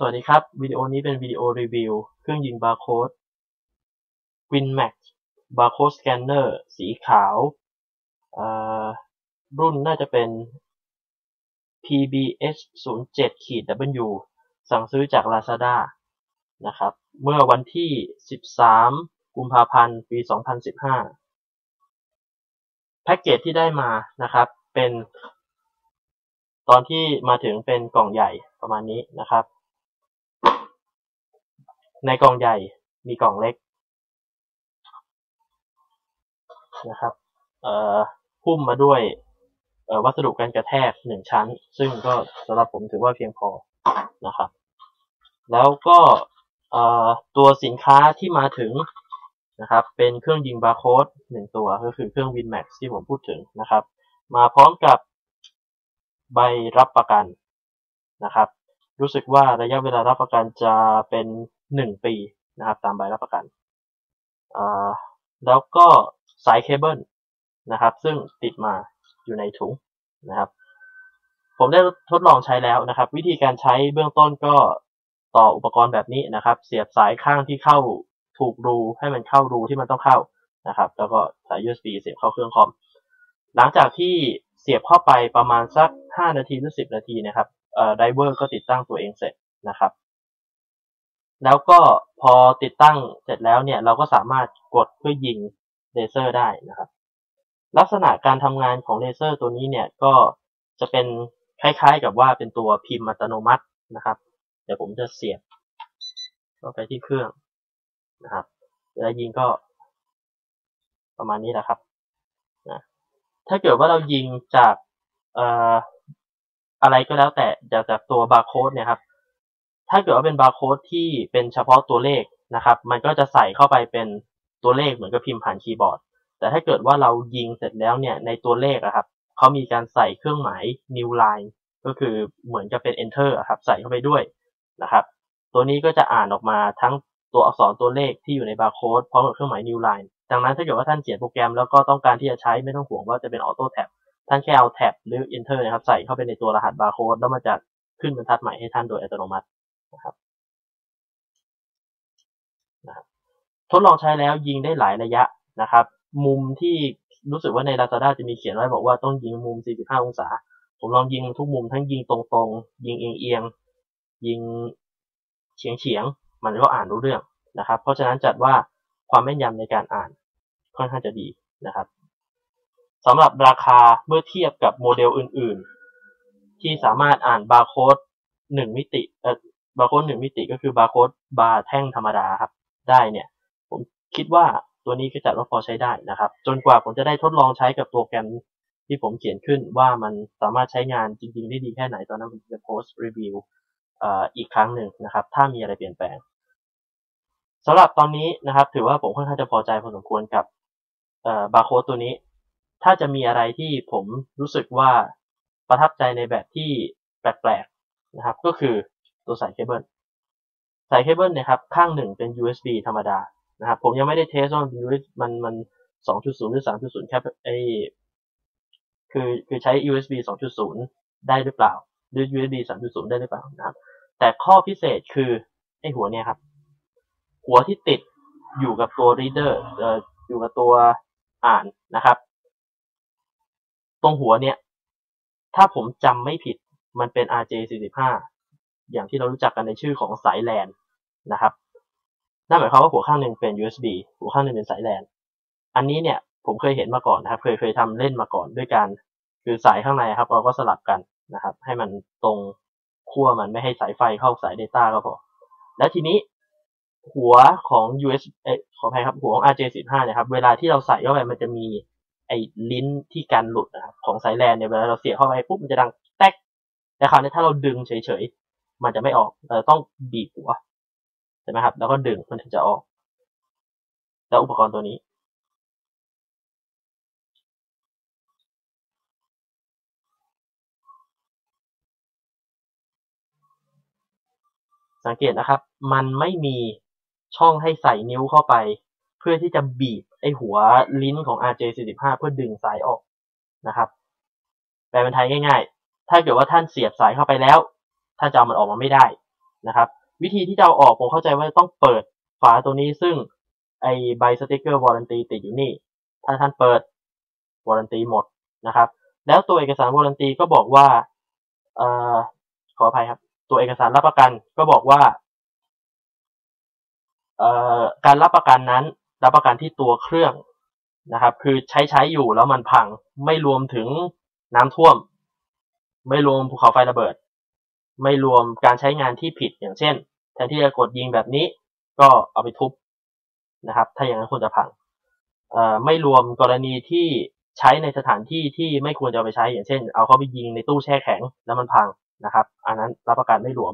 สวัสดีครับ วิดีโอนี้เป็นวิดีโอรีวิว เครื่องยิงบาร์โค้ด WinMax Barcode Scanner สีขาว รุ่นน่าจะเป็น PBS 07ขีด W สั่งซื้อจาก Lazada นะครับ เมื่อวันที่ 13 กุมภาพันธ์ ปี 2015 แพ็กเกจที่ได้มานะครับ เป็น ตอนที่มาถึงเป็นกล่องใหญ่ประมาณนี้นะครับ ในกล่องใหญ่มีกล่องเล็กนะครับเอ่อหุ้มมาด้วยวัสดุการกระแทกหนึ่งชั้น ซึ่งก็สำหรับผมถือว่าเพียงพอนะครับ แล้วก็ตัวสินค้าที่มาถึงนะครับ เป็นเครื่องยิงบาร์โค้ดหนึ่งตัวก็คือเครื่อง WinMax ที่ผมพูดถึงนะครับ มาพร้อมกับใบรับประกันนะครับ รู้สึกว่าระยะเวลารับประกันจะเป็น หนึ่งปีนะครับ ตามใบรับประกันแล้วก็สายเคเบิลนะครับ ซึ่งติดมาอยู่ในถุงนะครับ ผมได้ทดลองใช้แล้วนะครับ วิธีการใช้เบื้องต้นก็ต่ออุปกรณ์แบบนี้นะครับ เสียบสายข้างที่เข้าถูกรูให้มันเข้ารูที่มันต้องเข้านะครับ แล้วก็สาย USB เสียบเข้าเครื่องคอม หลังจากที่เสียบเข้าไปประมาณสัก 5 นาทีหรือ 10 นาทีนะครับไดเวอร์ก็ติดตั้งตัวเองเสร็จนะครับ แล้วก็พอติดตั้งเสร็จแล้วเนี่ย เราก็สามารถกดเพื่อยิงเลเซอร์ได้นะครับ ลักษณะการทำงานของเลเซอร์ตัวนี้เนี่ยก็จะเป็นคล้ายๆกับว่าเป็นตัวพิมพ์อัตโนมัตินะครับ เดี๋ยวผมจะเสียบเข้าไปที่เครื่องนะครับเวลายิงก็ประมาณนี้แหละครับนะถ้าเกิดว่าเรายิงจากอะไรก็แล้วแต่จากจากตัวบาร์โค้ดเนี่ยครับ ถ้าเกิดว่าเป็นบาร์โค้ดที่เป็นเฉพาะตัวเลขนะครับ มันก็จะใส่เข้าไปเป็นตัวเลขเหมือนกับพิมพ์ผ่านคีย์บอร์ด แต่ถ้าเกิดว่าเรายิงเสร็จแล้วเนี่ยในตัวเลขอะครับเขามีการใส่เครื่องหมาย new line ก็คือเหมือนกับเป็น enter อะครับใส่เข้าไปด้วยนะครับ ตัวนี้ก็จะอ่านออกมาทั้งตัวอักษรตัวเลขที่อยู่ในบาร์โค้ดพร้อมกับเครื่องหมาย new line ดังนั้นถ้าเกิดว่าท่านเขียนโปรแกรมแล้วก็ต้องการที่จะใช้ไม่ต้องห่วงว่าจะเป็นออโต้แท็บท่านแค่เอาแท็บหรือ enter นะครับใส่เข้าไปในตัวรหัสบาร์โค้ดแล้วมันจะขึ้นบรรทัดใหม่ให้ท่านโดยอัตโนมัติ นะครับ ทดลองใช้แล้วยิงได้หลายระยะนะครับ มุมที่รู้สึกว่าใน Lazada จะมีเขียนไว้บอกว่าต้องยิงมุม 45 องศา ผมลองยิงทุกมุมทั้งยิงตรงๆ ยิงเอียงๆ ยิงเฉียงๆมันก็อ่านรู้เรื่องนะครับ เพราะฉะนั้นจัดว่าความแม่นยำในการอ่านค่อนข้างจะดีนะครับสำหรับราคาเมื่อเทียบกับโมเดลอื่น ๆ ที่สามารถอ่านบาร์โค้ดหนึ่งมิติเอ่อ บาร์โค้ดหนึ่งมิติก็คือบาร์โค้ดบาร์แท่งธรรมดาครับ ได้เนี่ย ผมคิดว่าตัวนี้ก็จัดว่าพอใช้ได้นะครับ จนกว่าผมจะได้ทดลองใช้กับโปรแกรมที่ผมเขียนขึ้นว่ามันสามารถใช้งานจริง ๆ ได้ดีแค่ไหนตอนนั้นผมจะโพสต์รีวิวอีกครั้งหนึ่งนะครับ ถ้ามีอะไรเปลี่ยนแปลงสำหรับตอนนี้นะครับ ถือว่าผมค่อนข้างจะพอใจพอสมควรกับบาร์โค้ดตัวนี้ ถ้าจะมีอะไรที่ผมรู้สึกว่าประทับใจในแบบที่แปลกๆนะครับ ก็คือ ตัวสายเคเบิลสายเคเบิลเนี่ยครับข้างหนึ่งเป็น USB ธรรมดานะครับผมยังไม่ได้เทสว่ามันมันสองจุดศูนย์หรือสามจุดศูนย์แค่ไอคือคือใช้ USB 2.0ได้หรือเปล่า หรือ USB 3.0ได้หรือเปล่านะครับ แต่ข้อพิเศษคือไอหัวเนี่ยครับ หัวที่ติดอยู่กับตัว reader เอ่ออยู่กับตัวอ่านนะครับ ตรงหัวเนี่ย ถ้าผมจำไม่ผิดมันเป็น RJ45 อย่างที่เรารู้จักกันในชื่อของสายแลนนะครับนั่นหมายความว่าหัวข้างหนึ่งเป็น USB หัวข้างหนึ่งเป็นสายแลนอันนี้เนี่ยผมเคยเห็นมาก่อนนะครับ เคยเคยทำเล่นมาก่อนด้วยกันคือสายข้างในครับ เราก็สลับกันนะครับ ให้มันตรงขั้วมันไม่ให้สายไฟเข้าสาย Data ก็พอแล้วทีนี้หัวของ US เอขออภัยครับหัวของ RJ15 นะครับ เวลาที่เราใส่เข้าไปมันจะมีไอ้ลิ้นที่กันหลุดนะครับของสายแลนเนี่ยเวลาเราเสียบเข้าไปปุ๊บมันจะดังแตกแต่คราวนี้ถ้าเราดึงเฉยๆ มันจะไม่ออกเราต้องบีบหัวใช่ไหมครับ แล้วก็ดึงมันถึงจะออก แล้วอุปกรณ์ตัวนี้ สังเกตนะครับ มันไม่มีช่องให้ใส่นิ้วเข้าไป เพื่อที่จะบีบไอหัวลิ้นของ RJ45 เพื่อดึงสายออกนะครับ แปลเป็นไทยง่าย ๆ ถ้าเกิดว่าท่านเสียบสายเข้าไปแล้ว ท่าจะเอามันออกมาไม่ได้นะครับ วิธีที่จะเอาออกผมเข้าใจว่าต้องเปิดฝาตัวนี้ซึ่งไอใบสติกเกอร์วอร์ a นตีติดอยู่นี่ ถ้าท่านเปิดวอร์ a นตีหมดนะครับ แล้วตัวเอกสารวอร์ a นตีก็บอกว่าเอ่อขออภัยครับ ตัวเอกสารรับประกันก็บอกว่าเอ่อการรับประกันนั้นรับประกันที่ตัวเครื่องนะครับ คือใช้ใช้อยู่แล้วมันพังไม่รวมถึงน้ำท่วม ไม่รวมภูเขาไฟระเบิด ไม่รวมการใช้งานที่ผิดอย่างเช่น แทนที่จะกดยิงแบบนี้ ก็เอาไปทุบนะครับ ถ้าอย่างนั้นควรจะพังไม่รวมกรณีที่ใช้ในสถานที่ที่ไม่ควรจะไปใช้อย่างเช่น เอาเข้าไปยิงในตู้แช่แข็งแล้วมันพังนะครับ อันนั้นรับประกันไม่รวม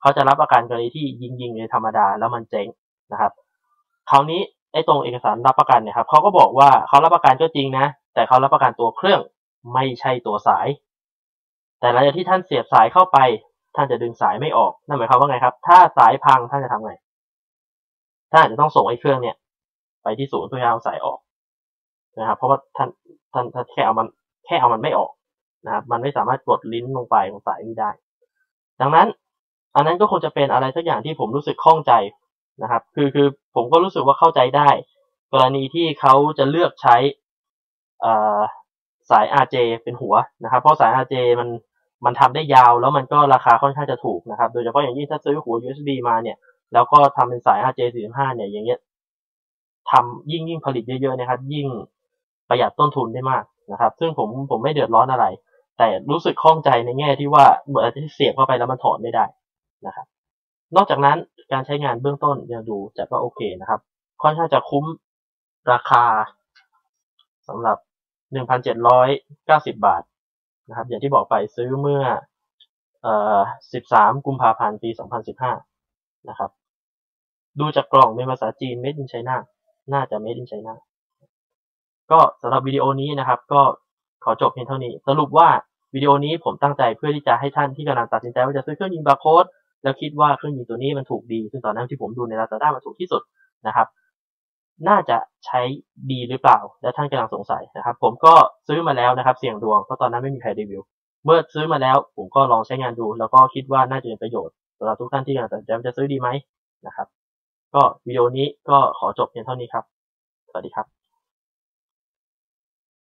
เขาจะรับประกันกรณีที่ยิงยิงในธรรมดาแล้วมันเจ๊งนะครับคราวนี้ไอ้ตรงเอกสารรับประกันเนี่ยครับเขาก็บอกว่าเขารับประกันก็จริงนะ แต่เขารับประกันตัวเครื่องไม่ใช่ตัวสาย แต่หลังจากที่ท่านเสียบสายเข้าไป ท่านจะดึงสายไม่ออก นั่นหมายความว่าไงครับ ถ้าสายพังท่านจะทำไง ท่านอาจจะต้องส่งไอ้เครื่องเนี่ย ไปที่ศูนย์เพื่อเอาสายออกนะครับ เพราะว่าท่านท่านแค่เอามันแค่เอามันไม่ออกนะครับมันไม่สามารถกดลิ้นลงไปของสายนี้ได้ ดังนั้น อันนั้นก็คงจะเป็นอะไรสักอย่างที่ผมรู้สึกคล่องใจนะครับ คือคือผมก็รู้สึกว่าเข้าใจได้ กรณีที่เขาจะเลือกใช้สาย RJ เป็นหัวนะครับ เพราะสาย RJ มัน มันทำได้ยาวแล้วมันก็ราคาค่อนข้างจะถูกนะครับ โดยเฉพาะอย่างยิ่งถ้าซื้อหัว USB มาเนี่ย แล้วก็ทำเป็นสาย RJ45 เนี่ย อย่างเงี้ยทำยิ่งยิ่งผลิตเยอะๆนะครับ ยิ่งประหยัดต้นทุนได้มากนะครับ ซึ่งผมผมไม่เดือดร้อนอะไร แต่รู้สึกคล่องใจในแง่ที่ว่าเหมือนที่เสียบเข้าไปแล้วมันถอดไม่ได้นะครับ นอกจากนั้นการใช้งานเบื้องต้นยังดูจัดว่าโอเคนะครับ ค่อนข้างจะคุ้มราคาสำหรับ 1,790 บาท นะครับ อย่างที่บอกไปซื้อเมื่อเอ่อ13 กุมภาพันธ์ปี 2015 นะครับ ดูจากกล่องเป็นภาษาจีน Made in China น่าจะ Made in China ก็สำหรับวิดีโอนี้นะครับ ก็ขอจบเพียงเท่านี้ สรุปว่าวิดีโอนี้ผมตั้งใจเพื่อที่จะให้ท่านที่กำลังตัดสินใจว่าจะซื้อเครื่องยิงบาร์โค้ดแล้วคิดว่าเครื่องยิงตัวนี้มันถูกดี ซึ่งตอนนั้นที่ผมดูใน Lazada มันถูกที่สุดนะครับ น่าจะใช้ดีหรือเปล่า และท่านกำลังสงสัยนะครับ ผมก็ซื้อมาแล้วนะครับ เสี่ยงดวงเพราะตอนนั้นไม่มีใครรีวิว เมื่อซื้อมาแล้วผมก็ลองใช้งานดู แล้วก็คิดว่าน่าจะเป็นประโยชน์สำหรับทุกท่านที่กำลังตัดสินใจจะซื้อดีไหมนะครับ ก็วิดีโอนี้ก็ขอจบเพียงเท่านี้ครับ สวัสดีครับ